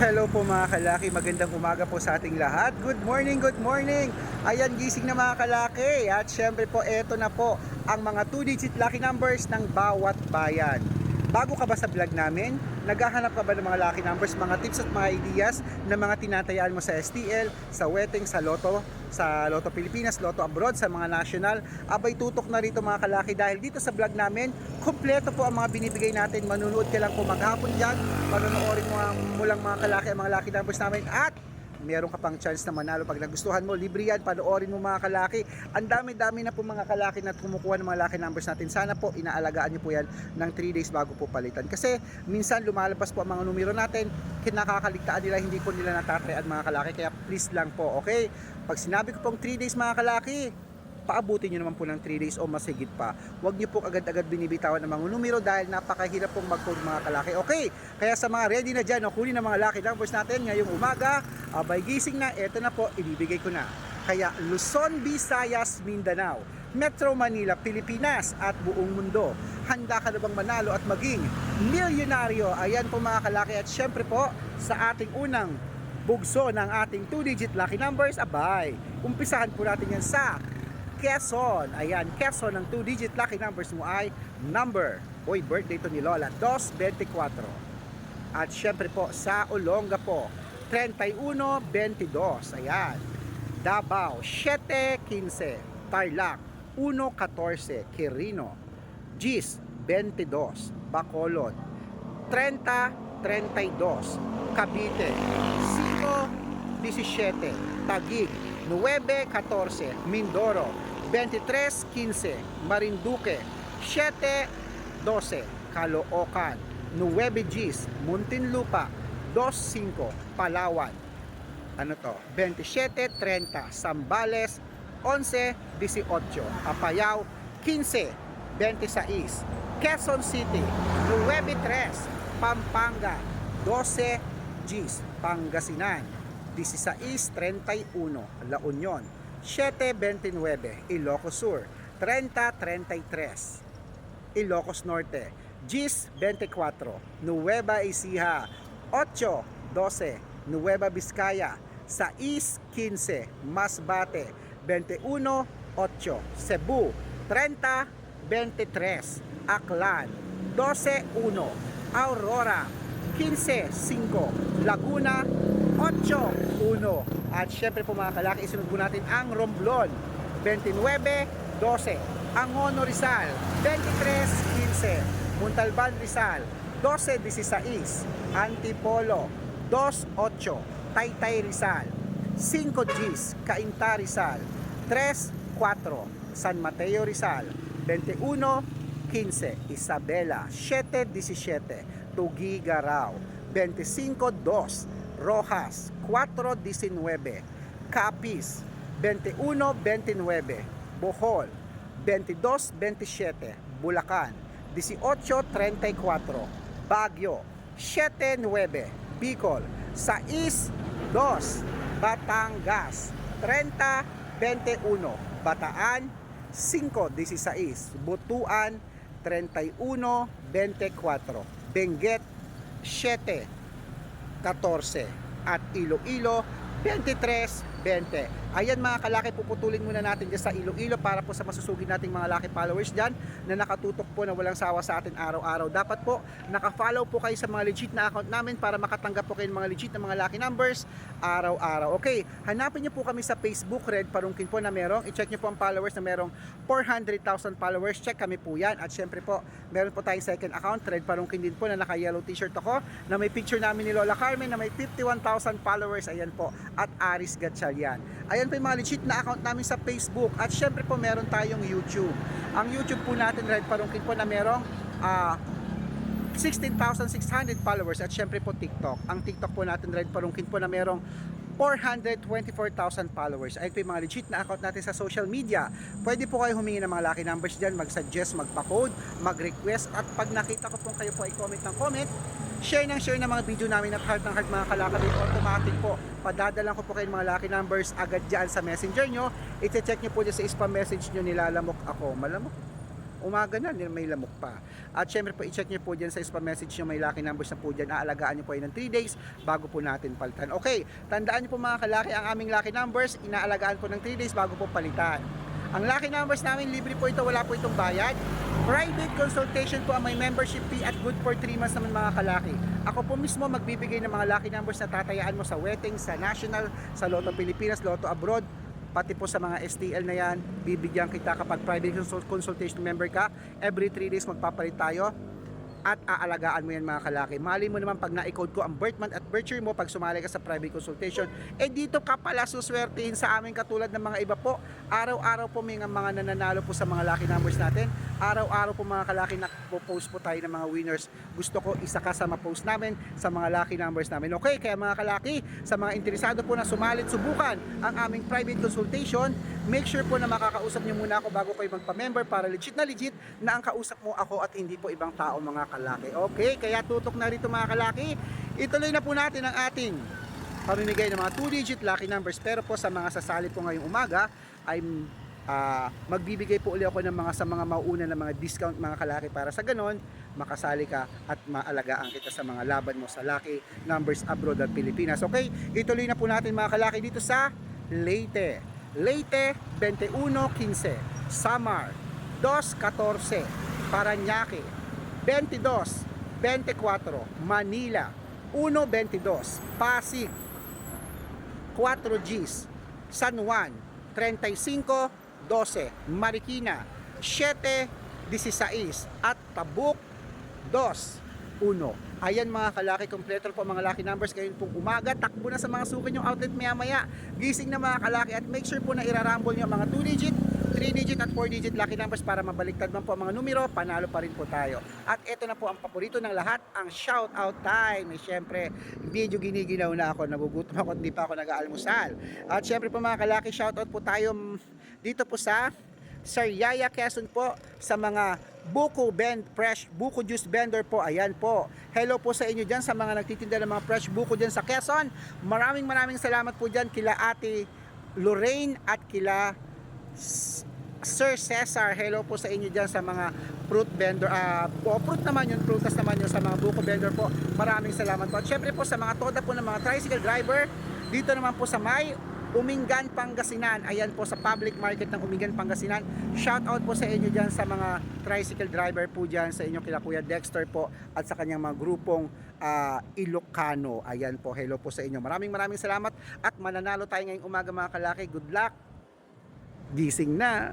Hello po mga kalaki, magandang umaga po sa ating lahat. Good morning, good morning. Ayan, gising na mga kalaki. At syempre po, eto na po ang mga 2-digit lucky numbers ng bawat bayan. Bago ka ba sa vlog namin? Naghahanap ka ba ng mga lucky numbers, mga tips at mga ideas na mga tinatayaan mo sa STL, sa wedding, sa Lotto, sa Lotto Pilipinas, Lotto Abroad, sa mga national? Abay tutok na rito mga kalaki dahil dito sa vlog namin, kumpleto po ang mga binibigay natin. Manunood ka lang po maghapon dyan, panonoorin mo ang mulang mga kalaki ang mga lucky numbers namin at meron ka pang chance na manalo pag nagustuhan mo, libre yan, panoorin mo mga kalaki. Ang dami-dami na po mga kalaki na kumukuha ng mga lucky numbers natin. Sana po inaalagaan niyo po yan ng 3 days bago po palitan. Kasi minsan lumalabas po ang mga numero natin, kinakakaligtaan nila, hindi po nila natatayaan mga kalaki. Kaya please lang po, okay? Pag sinabi ko pong 3 days mga kalaki, paabutin nyo naman po ng 3 days o mas higit pa. Huwag nyo po agad-agad binibitawan ng mga numero dahil napakahirap pong mag-code mga kalaki. Okay, kaya sa mga ready na dyan, o kunin ng mga lucky numbers natin ngayong umaga, abay gising na, eto na po, ibibigay ko na. Kaya Luzon, Visayas, Mindanao, Metro Manila, Pilipinas at buong mundo. Handa ka na bang manalo at maging milyonaryo? Ayan po mga kalaki at syempre po sa ating unang bugso ng ating 2-digit lucky numbers, abay, umpisahan po natin yan sa Quezon. Ayan, Quezon, ang 2-digit lucky numbers mo ay number, oy, birthday to ni Lola, 224. At syempre po, sa Olonga po, 31-22. Ayan. Davao, 7-15. Tarlac, 1-14. Quirino, Gis, 22. Bacolod, 30-32. Cavite, 5-17. Taguig, 9-14. Mindoro, 23-15. Marinduque, 7-12. Caloocan, 9 Gs. Muntinlupa, 2-5. Palawan, ano to, 27-30. Sambales, 11-18. Apayao, 15-26. Quezon City, 9-3. Pampanga, 12 Gs. Pangasinan, 16-31. La Union, 7-29. Ilocos Sur, 30-33. Ilocos Norte, Gis 24, Nueva Ecija 8, 12, Nueva Vizcaya, 6, 15, Masbate 21, 8, Cebu 30, 23, Aklan 12, 1, Aurora 15, 5, Laguna 8, 1. At syempre po mga kalaki, isunod po natin ang Romblon 29, 12. Angono Rizal, 23-15. Montalban Rizal, 12-16. Antipolo, 2-8. Taytay Rizal, 5 Gs. Cainta Rizal, 3-4. San Mateo Rizal, 21-15. Isabela, 7-17. Tugigaraw, 25-2. Rojas, 4-19. Capiz, 21-29. Bohol, 22-27, Bulacan, 18-34, Baguio, 7-9, Bicol, 6-2, Batangas, 30-21, Bataan, 5-16, Butuan, 31-24, Benguet, 7-14, at Iloilo, 23-20. Ayan mga kalaki, puputulin muna natin dyan sa Iloilo para po sa masusugid nating mga laki followers dyan na nakatutok po na walang sawa sa atin araw-araw. Dapat po, nakafollow po kayo sa mga legit na account namin para makatanggap po kayo ng mga legit na mga lucky numbers araw-araw. Okay, hanapin niyo po kami sa Facebook, Red Parungkin po na merong, i-check niyo po ang followers na merong 400,000 followers. Check kami po yan. At syempre po, meron po tayong second account, Red Parungkin din po na naka-yellow t-shirt ako na may picture namin ni Lola Carmen na may 51,000 followers. Ayan po. At Aris Gatchalian. Ayan po yung mga legit na account namin sa Facebook. At syempre po, meron tayong YouTube. Ang YouTube po natin, Red Parungkin po na merong ah 16,600 followers at syempre po TikTok. Ang TikTok po natin Red Parungkin po na merong 424,000 followers. Ayun po yung mga legit na account natin sa social media. Pwede po kayo humingi ng mga lucky numbers dyan, mag-suggest, magpa-code, mag-request at pag nakita ko po kayo po ay comment ng comment, share ng share ng mga video namin at heart ng heart mga kalakabit automatic po padadalan ko po kayo mga lucky numbers agad dyan sa messenger nyo i-check nyo po dyan sa spam message nyo nilalamok ako malamok umaga na, may lamok pa. At syempre po, i-check nyo po dyan sa spam message nyo, may lucky numbers na po dyan. Aalagaan nyo po yun ng 3 days bago po natin palitan. Okay, tandaan nyo po mga kalaki, ang aming lucky numbers, inaalagaan po ng 3 days bago po palitan. Ang lucky numbers namin, libre po ito, wala po itong bayad. Private consultation po ang may membership fee at good for 3 months naman mga kalaki. Ako po mismo magbibigay ng mga lucky numbers na tatayaan mo sa wedding, sa national, sa Lotto Pilipinas, Lotto Abroad, pati po sa mga STL na yan, bibigyan kita kapag private consult- consultation member ka. Every 3 days magpapalit tayo at aalagaan mo yan mga kalaki. Mali mo naman pag na-code ko ang birth month at birth mo pag sumali ka sa private consultation. Eh dito ka pala suswertihin sa amin katulad ng mga iba po. Araw-araw po may mga nananalo po sa mga lucky numbers natin. Araw-araw po mga kalaki na-post po tayo ng mga winners. Gusto ko isa ka sa ma-post namin sa mga lucky numbers namin. Okay, kaya mga kalaki, sa mga interesado po na sumalit, subukan ang aming private consultation, make sure po na makakausap niyo muna ako bago kayo magpa-member para legit na legit na ang kausap mo ako at hindi po ibang tao mga kalaki. Okay, kaya tutok na rito mga kalaki. Ituloy na po natin ang ating pamimigay ng mga 2-digit lucky numbers. Pero po sa mga sasali po ngayong umaga, ay ah, magbibigay po uli ako ng mga sa mga mauuna ng mga discount mga kalaki para sa ganon makasali ka at maalagaan kita sa mga laban mo sa lucky numbers abroad at Pilipinas. Okay, ituloy na po natin mga kalaki dito sa Leyte. Leyte 2115, Samar 214, Paranaque 22, 24, Manila 122, Pasig 4 Gs, San Juan 35, 12, Marikina 7, 16 at Tabuk 2, 1. Ayan mga kalaki, kompleto po mga lucky numbers ngayon pong umaga. Takbo na sa mga suki yung outlet maya maya. Gising na mga kalaki at make sure po na irarambol nyo mga 2 digit, 3 digit at 4 digit lucky numbers para mabaliktad man po ang mga numero, panalo pa rin po tayo. At ito na po ang paborito ng lahat, ang shout out time. Eh, syempre, medyo giniginaw na ako, nagugutom ako, hindi pa ako nag-aalmusal. At syempre po mga kalaki, shout out po tayo dito po sa Sir Yaya Quezon po sa mga buko bend fresh buko juice vendor po ayan po hello po sa inyo dyan sa mga nagtitinda ng mga fresh buko dyan sa Quezon maraming maraming salamat po dyan kila ate Lorraine at kila Sir Cesar hello po sa inyo dyan sa mga fruit vendor ah po fruit naman yun prutas naman yun sa mga buko vendor po maraming salamat po at syempre po sa mga toda po ng mga tricycle driver dito naman po sa may Umingan, Pangasinan. Ayan po sa public market ng Umingan, Pangasinan. Shout out po sa inyo dyan sa mga tricycle driver po dyan sa inyo kila Kuya Dexter po at sa kanyang mga grupong ah, Ilocano. Ayan po, hello po sa inyo. Maraming maraming salamat at mananalo tayo ngayong umaga mga kalaki. Good luck! Gising na!